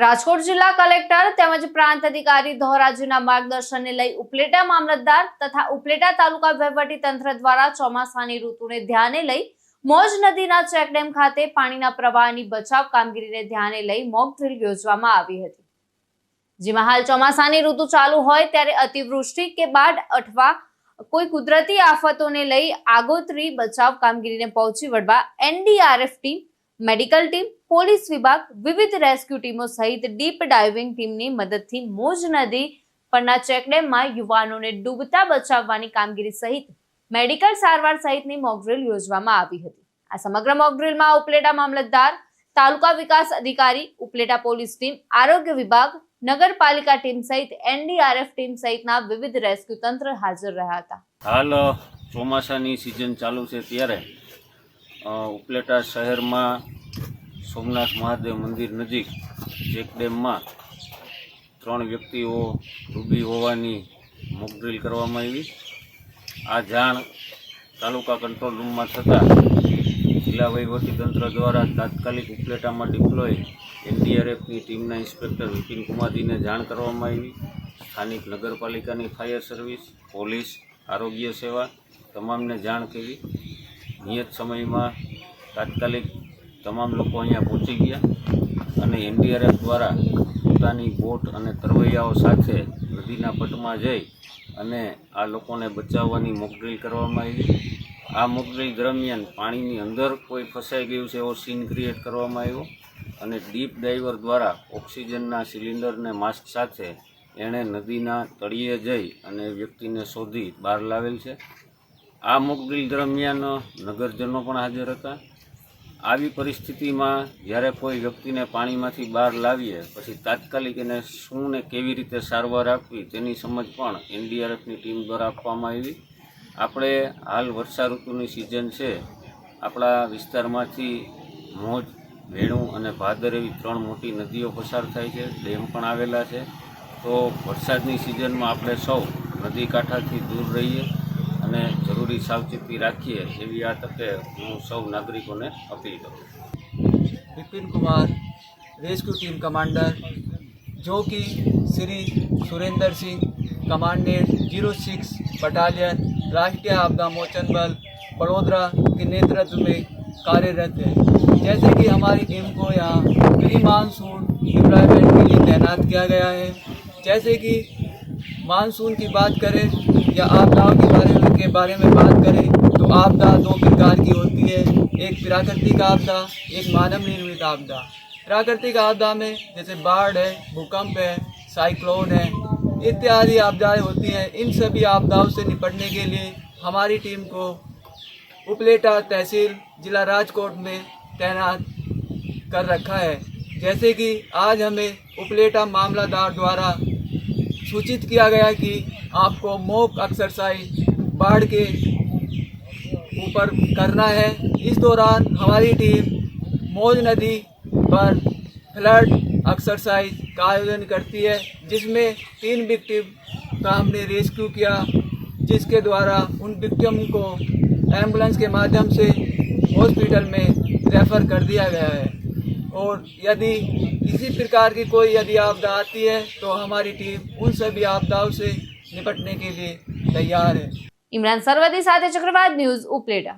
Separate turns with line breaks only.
રાજકોટ જિલ્લા કલેક્ટર તેમજ પ્રાંત અધિકારી ધોરાજીના માર્ગદર્શનને લઈ ઉપલેટા મામલતદાર તથા ઉપલેટા તાલુકા વહીવટી તંત્ર દ્વારા ચોમાસાની ઋતુને ધ્યાને લઈ મોજ નદીના ચેકડેમ ખાતે પાણીના પ્રવાહની બચાવ કામગીરીને ધ્યાને લઈ મોક ડ્રીલ યોજવામાં આવી હતી. જેમાં હાલ ચોમાસાની ઋતુ ચાલુ હોય ત્યારે અતિવૃષ્ટિ કે બાઢ અથવા કોઈ કુદરતી આફતોને લઈ આગોતરી બચાવ કામગીરીને પહોંચી વળવા NDRF team medical team, police વિભાગ, વિવિધ રેસ્ક્યુ ટીમો સહિત ડીપ ડાઇવિંગ ટીમની મદદથી મોજ નદી પરના ચેકડેમમાં યુવાનોને ડૂબતા બચાવવાની કામગીરી સહિત મેડિકલ સારવાર સહિતની મોકડ્રીલ યોજવામાં આવી હતી. આ સમગ્ર મોકડ્રીલમાં ઉપલેટા મામલતદાર, તાલુકા વિકાસ અધિકારી, ઉપલેટા પોલીસ ટીમ, આરોગ્ય વિભાગ, નગરપાલિકા ટીમ સહિત એનડીઆરએફ ટીમ સહિતના વિવિધ રેસ્ક્યુ તંત્ર હાજર રહ્યા હતા.
હાલ ચોમાસાની સિઝન ચાલુ છે ત્યારે ઉપલેટા શહેરમાં સોમનાથ મહાદેવ મંદિર નજીક ચેક ડેમમાં ત્રણ વ્યક્તિઓ ડૂબી હોવાની મોકડ્રીલ કરવામાં આવી. આ જાણ તાલુકા કંટ્રોલ રૂમમાં થતાં જિલ્લા તંત્ર દ્વારા તાત્કાલિક ઉપલેટામાં ડિપ્લોય એનડીઆરએફની ટીમના ઇન્સ્પેક્ટર વિપિન કુમારજીને જાણ કરવામાં આવી. સ્થાનિક નગરપાલિકાની ફાયર સર્વિસ પોલીસ, આરોગ્ય સેવા, તમામને જાણ કરી. નિયત સમયમાં તાત્કાલિક તમામ લોકો અહીંયા પહોંચી ગયા અને એનડીઆરએફ દ્વારા પોતાની બોટ અને તરવૈયાઓ સાથે નદીના પટમાં જઈ અને આ લોકોને બચાવવાની મોકડ્રીલ કરવામાં આવી. આ મોકડ્રીલ દરમિયાન પાણીની અંદર કોઈ ફસાઈ ગયું છે એવો સીન ક્રિએટ કરવામાં આવ્યો અને ડીપ ડાઈવર દ્વારા ઓક્સિજનના સિલિન્ડરને માસ્ક સાથે એણે નદીના તળિયે જઈ અને વ્યક્તિને શોધી બહાર લાવેલ છે. આ મોકડ્રીલ દરમિયાન નગરજનો પણ હાજર હતા. આવી પરિસ્થિતિમાં જ્યારે કોઈ વ્યક્તિને પાણીમાંથી બહાર લાવીએ, પછી તાત્કાલિક એને શું ને કેવી રીતે સારવાર આપવી તેની સમજ પણ એનડીઆરએફની ટીમ દ્વારા આપવામાં આવી. આપણે હાલ વર્ષા ઋતુની સિઝન છે. આપણા વિસ્તારમાંથી મોજ વેણું અને ભાદર એવી ત્રણ મોટી નદીઓ પસાર થાય છે, ડેમ પણ આવેલા છે. તો વરસાદની સિઝનમાં આપણે સૌ નદી કાંઠાથી દૂર રહીએ અને જરૂરી સાવચેતી રાખીએ એવી આ તકે હું સૌ નાગરિકોને અપીલ કરું છું
Vipin Kumar rescue team commander जो कि Shri Surendra Singh commandant zero six battalion राष्ट्रीय आपदा मोचन बल बड़ोदरा के नेतृत्व में कार्यरत है जैसे कि हमारी टीम को यहाँ प्री मानसून डिप्लॉयमेंट के लिए तैनात किया गया है जैसे कि मानसून की बात करें या आपदाओं के बारे में के बारे में बात करें तो आपदा दो प्रकार की होती है। एक प्राकृतिक आपदा, एक मानव निर्मित आपदा। प्राकृतिक आपदा में जैसे बाढ़ है, भूकंप है, साइक्लोन है, इत्यादि आपदाएँ होती हैं। इन सभी आपदाओं से निपटने के लिए हमारी टीम को उपलेटा तहसील, जिला राजकोट में तैनात कर रखा है। जैसे कि आज हमें उपलेटा मामलादार द्वारा सूचित किया गया कि आपको मोक एक्सरसाइज बाढ़ के ऊपर करना है। इस दौरान हमारी टीम मौज नदी पर फ्लड एक्सरसाइज का आयोजन करती है, जिसमें तीन विक्टिम का हमने रेस्क्यू किया, जिसके द्वारा उन विक्टिम को एंबुलेंस के माध्यम से हॉस्पिटल में रेफ़र कर दिया गया है। और यदि किसी प्रकार की कोई यदि आपदा आती है तो हमारी टीम उन सभी आपदाओं से निपटने के लिए तैयार है
ઇમરાન સરવદી સાથે ચક્રવાત ન્યૂઝ ઉપલેટા